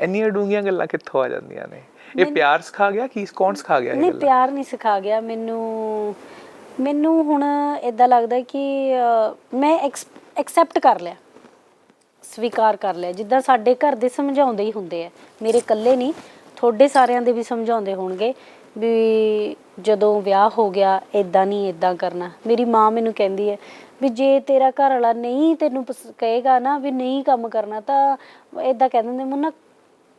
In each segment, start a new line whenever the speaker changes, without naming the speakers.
ਇੰਨੀਆਂ ਡੂੰਘੀਆਂ ਗੱਲਾਂ ਕਿੱਥੋਂ ਆ ਜਾਂਦੀਆਂ ਨੇ? ਇਹ ਪਿਆਰ ਸਿਖਾ ਗਿਆ ਕੀ ਕੌਣ ਸਿਖਾ ਗਿਆ ਇਹ
ਨਹੀਂ ਪਿਆਰ ਨਹੀਂ ਸਿਖਾ ਗਿਆ। ਮੈਨੂੰ ਮੈਨੂੰ ਹੁਣ ਇਦਾਂ ਲੱਗਦਾ ਕਿ ਮੈਂ ਐਕਸੈਪਟ ਕਰ ਲਿਆ। ਸਵੀਕਾਰ ਕਰ ਲਿਆ। ਜਿੱਦਾਂ ਸਾਡੇ ਘਰ ਦੇ ਸਮਝਾਉਂਦੇ ਹੀ ਹੁੰਦੇ ਆ। ਮੇਰੇ ਇਕੱਲੇ ਨਹੀਂ ਤੁਹਾਡੇ ਸਾਰਿਆਂ ਦੇ ਵੀ ਸਮਝਾਉਂਦੇ ਹੋਣਗੇ ਵੀ ਜਦੋਂ ਵਿਆਹ ਹੋ ਗਿਆ ਇਦਾਂ ਨਹੀਂ ਇਦਾਂ ਕਰਨਾ। ਮੇਰੀ ਮਾਂ ਮੈਨੂੰ ਕਹਿੰਦੀ ਹੈ ਵੀ ਜੇ ਤੇਰਾ ਘਰ ਵਾਲਾ ਨਹੀਂ ਤੈਨੂੰ ਕਹੇਗਾ ਨਾ ਵੀ ਨਹੀਂ ਕੰਮ ਕਰਨਾ ਤਾਂ ਇਦਾਂ ਕਹਿ ਦਿੰਦੇ ਮੁੰਨਾ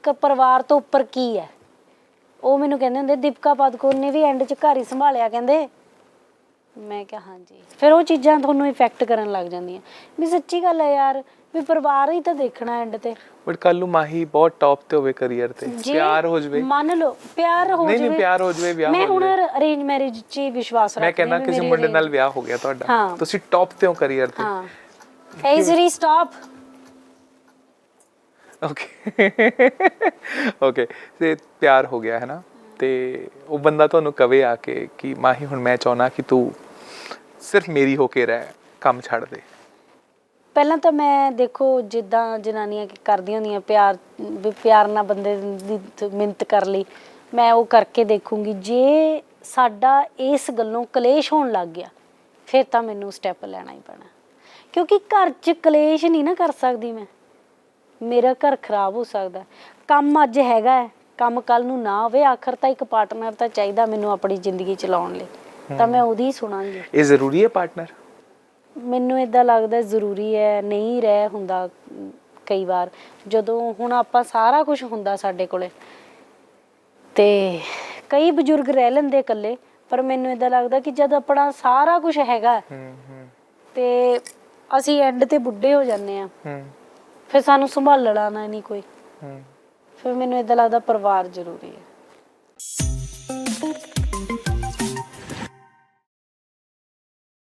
ਕ- ਪਰਿਵਾਰ ਤੋਂ ਉੱਪਰ ਕੀ ਹੈ? ਉਹ ਮੈਨੂੰ ਕਹਿੰਦੇ ਹੁੰਦੇ ਦੀਪਕਾ ਪਾਦਕੋਰ ਨੇ ਵੀ ਐਂਡ 'ਚ ਘਰ ਹੀ ਸੰਭਾਲਿਆ ਕਹਿੰਦੇ। ਮੈਂ ਕਿਹਾ ਹਾਂਜੀ। ਫਿਰ ਉਹ ਚੀਜ਼ਾਂ ਤੁਹਾਨੂੰ ਇਫੈਕਟ ਕਰਨ ਲੱਗ ਜਾਂਦੀਆਂ। ਵੀ ਸੱਚੀ ਗੱਲ ਹੈ ਯਾਰ ਵੀ ਪਰਿਵਾਰ ਹੀ ਤਾਂ ਦੇਖਣਾ ਐਂਡ ਤੇ।
ਬਟ ਕੱਲ ਨੂੰ ਮਾਹੀ ਬਹੁਤ ਟੌਪ ਤੇ ਹੋਵੇ ਕੈਰੀਅਰ ਤੇ।
ਜੇ
ਪਿਆਰ ਹੋ ਜਵੇ।
ਮੰਨ ਲਓ ਪਿਆਰ ਹੋ
ਨਹੀਂ,
ਜਵੇ।
ਨਹੀਂ, ਪਿਆਰ ਹੋ ਜਾਵੇ, ਵਿਆਹ
ਮੈਂ
ਹੋ
ਹੁਣ। ਅਰੇਂਜ ਮੈਰਿਜ 'ਚ ਹੀ ਵਿਸ਼ਵਾਸ ਰੱਖਦੀ
ਮੈਂ ਕਹਿੰਦਾ
ਹਾਂ ਵੀ
ਕਿਸੇ
ਮੇਰੀ
ਮੁੰਡੇ
arrange-
ਨਾਲ ਵਿਆਹ ਹੋ ਗਿਆ ਤੁਹਾਡਾ।
ਹਾਂ।
ਤੁਸੀਂ ਟੌਪ ਤੇ ਹੋ ਕੈਰੀਅਰ ਤੇ।
ਹਾਂ। Siri stop
ਓਕੇ ਓਕੇ ਤੇ ਪਿਆਰ ਹੋ ਗਿਆ ਹੈ ਨਾ ਤੇ ਉਹ ਬੰਦਾ ਤੁਹਾਨੂੰ ਕਵੇ ਆ ਕੇ ਕਿ, ਮਾਹੀ, ਹੁਣ ਮੈਂ ਚਾਹਣਾ ਕਿ ਤੂੰ ਸਿਰਫ ਮੇਰੀ ਹੋ ਕੇ ਰਹਿ, ਕੰਮ ਛੱਡ ਦੇ।
ਪਹਿਲਾਂ ਤਾਂ ਮੈਂ ਦੇਖੋ, ਜਿੱਦਾਂ ਜਨਾਨੀਆਂ ਕੀ ਕਰਦੀਆਂ ਹੁੰਦੀਆਂ, ਪਿਆਰ, ਵੀ ਪਿਆਰ ਨਾਲ ਬੰਦੇ ਦੀ ਤ- ਮਿੰਨਤ ਕਰ ਲਈ, ਮੈਂ ਉਹ ਕਰਕੇ ਦੇਖੂੰਗੀ। ਜੇ ਸਾਡਾ ਇਸ ਗੱਲੋਂ ਕਲੇਸ਼ ਹੋਣ ਲੱਗ ਗਿਆ, ਫਿਰ ਤਾਂ ਮੈਨੂੰ ਸਟੈਪ ਲੈਣਾ ਹੀ ਪੈਣਾ। ਕਿਉਂਕਿ ਘਰ 'ਚ ਕਲੇਸ਼ ਨਹੀਂ ਨਾ ਕਰ ਸਕਦੀ ਮੈਂ। ਮੇਰਾ ਘਰ ਖਰਾਬ ਹੋ ਸਕਦਾ। ਕੰਮ ਅੱਜ ਹੈਗਾ ਹੈ, ਕੰਮ ਕੱਲ ਨੂੰ ਨਾ ਹੋਵੇ ਆਖਰ ਤਾਂ ਇੱਕ ਪਾਰਟਨਰ ਤਾਂ ਚਾਹੀਦਾ ਮੈਨੂੰ ਆਪਣੀ ਜ਼ਿੰਦਗੀ ਚਲਾਉਣ ਲਈ। ਤਾਂ ਮੈਂ ਉਹਦੀ ਸੁਣਾਂਗੀ।
ਇਹ ਜ਼ਰੂਰੀ ਹੈ ਪਾਰਟਨਰ
ਮੈਨੂੰ ਇਦਾਂ ਲੱਗਦਾ ਜ਼ਰੂਰੀ ਹੈ ਨਹੀਂ ਰਹਿ ਹੁੰਦਾ ਅਮ, ਕਈ ਵਾਰ। ਜਦੋਂ ਹੁਣ ਆਪਾਂ ਸਾਰਾ ਕੁਝ ਹੁੰਦਾ ਸਾਡੇ ਕੋਲੇ ਤੇ ਕਈ ਬਜ਼ੁਰਗ ਰਹਿ ਲੈਂਦੇ ਇਕੱਲੇ ਪਰ ਮੈਨੂੰ ਇਦਾਂ ਲੱਗਦਾ ਕਿ ਜਦ ਆਪਣਾ ਸਾਰਾ ਕੁਝ ਹੈਗਾ ਤੇ ਅਸੀਂ ਐਂਡ ਤੇ ਬੁੱਢੇ ਹੋ ਜਾਂਦੇ ਆ
ਹੂੰ।
ਫਿਰ ਸਾਨੂੰ ਸੰਭਾਲਣਾ ਨਾ ਨਹੀਂ ਕੋਈ।
ਹੂੰ।
ਫਿਰ ਮੈਨੂੰ ਇਦਾਂ ਲੱਗਦਾ ਪਰਿਵਾਰ ਜ਼ਰੂਰੀ ਹੈ।